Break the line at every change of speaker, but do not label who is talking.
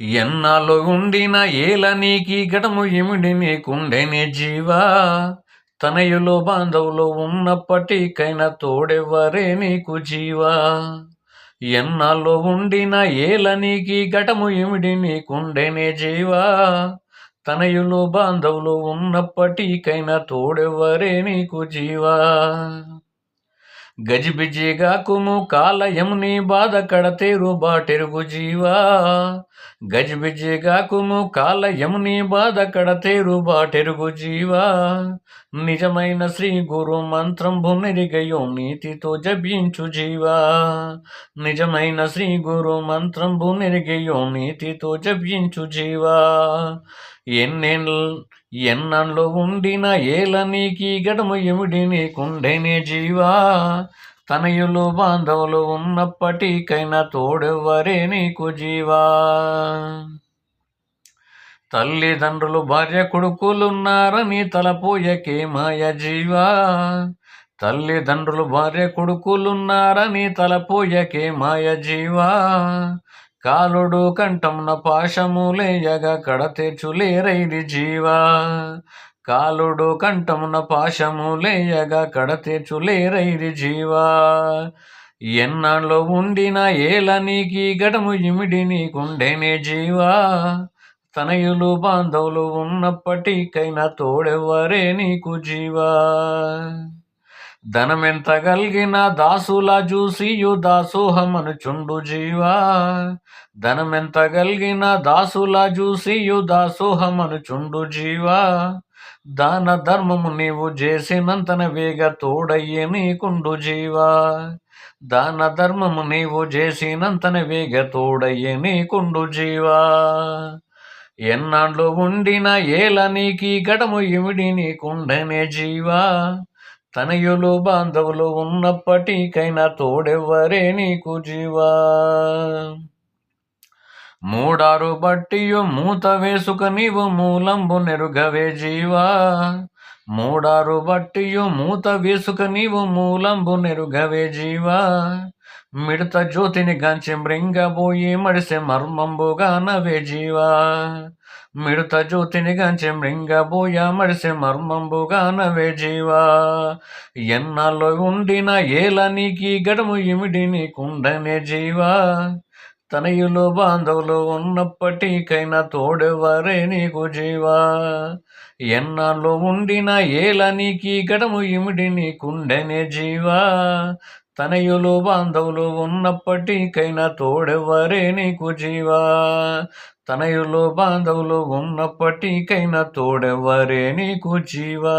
ఎన్నాలో ఉండిన ఏల నీకి గడము ఎమిడి నీకుండెనే జీవా? తనయులో బాంధవులో ఉన్నప్పటికైనా తోడెవ్వరే నీకు జీవా? ఎన్నాల్లో ఉండిన ఏల నీకి గటము ఎమిడి నీకుండెనే జీవా? తనయులు బాంధవులు ఉన్నప్పటికైనా తోడెవ్వరే నీకు జీవా? గజిబిజిగా గజిబిజిగాకుము కాలయముని బాధ కడతేరు బాటెరుగు జీవా. గజిబిజిగా గజిబిజిగాకుము కాలయముని బాధ కడతేరు బాటెరుగు జీవా. నిజమైన శ్రీ గురు మంత్రం నెరిగయో నీతితో జపించు జీవా. నిజమైన శ్రీ గురు మంత్రం నెరిగయో నీతితో జపించు జీవా. ఎన్నెన్ ఎన్నంలో ఉండిన ఏల నీకి గడము ఎమిడి నీకుండేనే జీవా. తనయులు బాంధవులు ఉన్నప్పటికైనా తోడెవ్వరే నీకు జీవా. తల్లిదండ్రులు భార్య కొడుకులున్నారని తలపోయకే మాయ జీవా. తల్లిదండ్రులు భార్య కొడుకులున్నారని తలపోయకే మాయ జీవా. కాలుడు కంఠమున పాశములేయగా కడతెచులేరైది జీవా. కాలుడు కంఠమున పాశములేయగా కడతెచులేరైది జీవా. ఎన్నాళ్ళు ఉండిన ఏల నీకి గడము ఇమిడి నీకుండేనే జీవా. తనయులు బాంధవులు ఉన్నప్పటికైనా తోడెవ్వరే నీకు జీవా. ధనమెంత కలిగిన దాసుల చూసియు దాసోహమనుచుండు జీవా. ధనమెంత కలిగిన దాసుల చూసియు దాసోహమనుచుండు జీవా. దాన ధర్మము నీవు చేసినంతన వేగ తోడయ్యే నీకుండు జీవా. దాన ధర్మము నీవు చేసినంతన వేగ తోడయ్యే నీకుండు జీవా. ఎన్నాళ్ళు ఉండిన ఏల నీకి గడము ఇమిడి నీకుండనే జీవా. తనయులు బాంధవులు ఉన్నప్పటికైనా తోడెవ్వరే నీకు జీవా. మూడారు బట్టియు మూత వేసుక నీవు మూలంబు నెరుగవే జీవా. మూడారు బట్టియు మూత వేసుక నీవు మూలంబు నెరుగవే జీవా. మిడత జ్యోతిని గంచి మృంగబోయి మడిసె మర్మంబుగా నవే జీవా. మిడత జ్యోతిని గంచి మృంగబోయ మడిసె మర్మంబుగా నవే జీవా. ఎన్నాళ్ళు ఉండిన ఏల నీకి గడము ఇమిడి నీకుండనే జీవా. తనయులు బాంధవులు ఉన్నప్పటికైనా తోడెవరే నీకు జీవా. ఎన్నాళ్ళు ఉండిన ఏల నీకి గడము ఇమిడి కుండెనే జీవా. తనయులు బాంధవులు ఉన్నప్పటికైనా తోడెవ్వరే నీకు జీవా. తనయులు బాంధవులు ఉన్నప్పటికైనా తోడెవ్వరే నీకు జీవా.